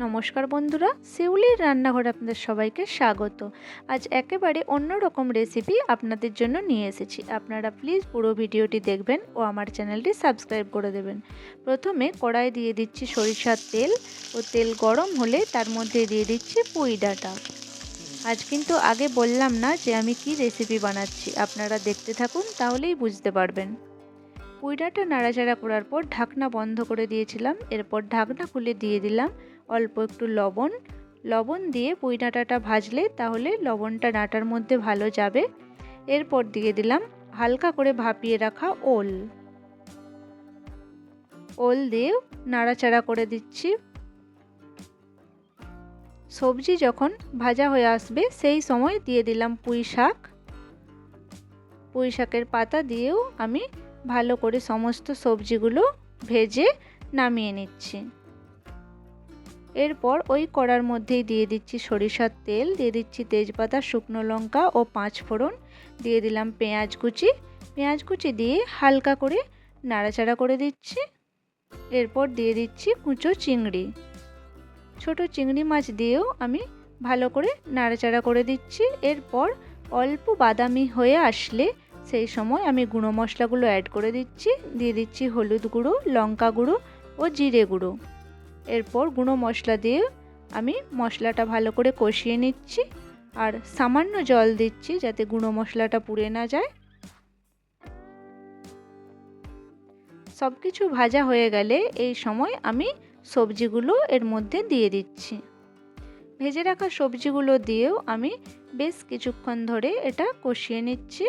নমস্কার বন্ধুরা শিউলির রান্নাঘরে আপনাদের সবাইকে স্বাগত। আজ একেবারে অন্যরকম রেসিপি আপনাদের জন্য নিয়ে এসেছি। আপনারা প্লিজ পুরো ভিডিওটি দেখবেন ও আমার চ্যানেলটি সাবস্ক্রাইব করে দেবেন। প্রথমে কড়াই দিয়ে দিচ্ছি সরিষার তেল ও তেল গরম হলে তার মধ্যে দিয়ে দিচ্ছি পুঁই ডাঁটা। আজ কিন্তু আগে বললাম না যে আমি কি রেসিপি বানাচ্ছি। আপনারা দেখতে থাকুন, তাহলেই বুঝতে পারবেন। পুঁইডাটা নাড়াচাড়া করার পর ঢাকনা বন্ধ করে দিয়েছিলাম। এরপর ঢাকনা খুলে দিয়ে দিলাম। অল্প একটু লবণ। লবণ দিয়ে পুঁই ডাঁটাটা ভাজলে তাহলে লবণটা ডাঁটার মধ্যে ভালো যাবে। এরপর দিয়ে দিলাম হালকা করে ভাপিয়ে রাখা ওল। ওল দিয়ে নাড়াচাড়া করে দিচ্ছি। সবজি যখন ভাজা হয়ে আসবে সেই সময় দিয়ে দিলাম পুঁই শাক পুঁই শাকের পাতা দিয়েও আমি ভালো করে সমস্ত সবজিগুলো ভেজে নামিয়ে নিচ্ছি। এরপর ওই কড়ার মধ্যেই দিয়ে দিচ্ছি সরিষার তেল, দিয়ে দিচ্ছি তেজপাতা, শুকনো লঙ্কা ও পাঁচ ফোড়ন। দিয়ে দিলাম পেঁয়াজ কুচি। পেঁয়াজ কুচি দিয়ে হালকা করে নাড়াচাড়া করে দিচ্ছি। এরপর দিয়ে দিচ্ছি কুঁচো চিংড়ি। ছোট চিংড়ি মাছ দিয়েও আমি ভালো করে নাড়াচাড়া করে দিচ্ছি। এরপর অল্প বাদামি হয়ে আসলে সেই সময় আমি গুঁড়ো মশলাগুলো অ্যাড করে দিচ্ছি। দিয়ে দিচ্ছি হলুদ গুঁড়ো, লঙ্কা গুঁড়ো ও জিরে গুঁড়ো। এরপর গুঁড়ো মশলা দিয়ে আমি মশলাটা ভালো করে কষিয়ে নিচ্ছি আর সামান্য জল দিচ্ছি যাতে গুঁড়ো মশলাটা পুড়ে না যায়। সব কিছু ভাজা হয়ে গেলে এই সময় আমি সবজিগুলো এর মধ্যে দিয়ে দিচ্ছি। ভেজে রাখা সবজিগুলো দিয়েও আমি বেশ কিছুক্ষণ ধরে এটা কষিয়ে নিচ্ছি।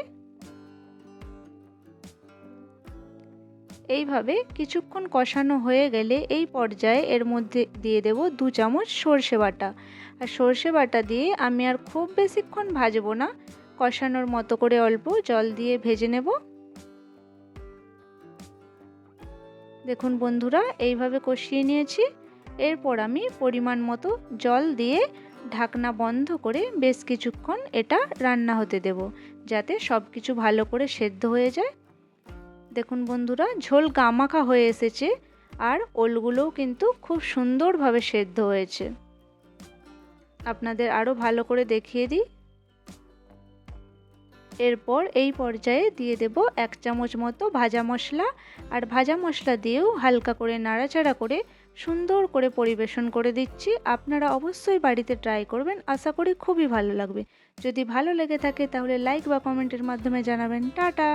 এইভাবে কিছুক্ষণ কষানো হয়ে গেলে এই পর্যায়ে এর মধ্যে দিয়ে দেব দু চামচ সর্ষে বাটা। আর সর্ষে বাটা দিয়ে আমি আর খুব বেশিক্ষণ ভাজবো না। কষানোর মতো করে অল্প জল দিয়ে ভেজে নেব। দেখুন বন্ধুরা, এইভাবে কষিয়ে নিয়েছি। এরপর আমি পরিমাণ মতো জল দিয়ে ঢাকনা বন্ধ করে বেশ কিছুক্ষণ এটা রান্না হতে দেব, যাতে সব কিছু ভালো করে সেদ্ধ হয়ে যায়। দেখুন বন্ধুরা, ঝোল গামাখা হয়ে এসেছে আর ওলগুলোও কিন্তু খুব সুন্দরভাবে সেদ্ধ হয়েছে। আপনাদের আরও ভালো করে দেখিয়ে দিই। এরপর এই পর্যায়ে দিয়ে দেব এক চামচ মতো ভাজা মশলা আর ভাজা মশলা দিয়েও হালকা করে নাড়াচাড়া করে সুন্দর করে পরিবেশন করে দিচ্ছি। আপনারা অবশ্যই বাড়িতে ট্রাই করবেন, আশা করি খুবই ভালো লাগবে। যদি ভালো লেগে থাকে তাহলে লাইক বা কমেন্টের মাধ্যমে জানাবেন। টাটা!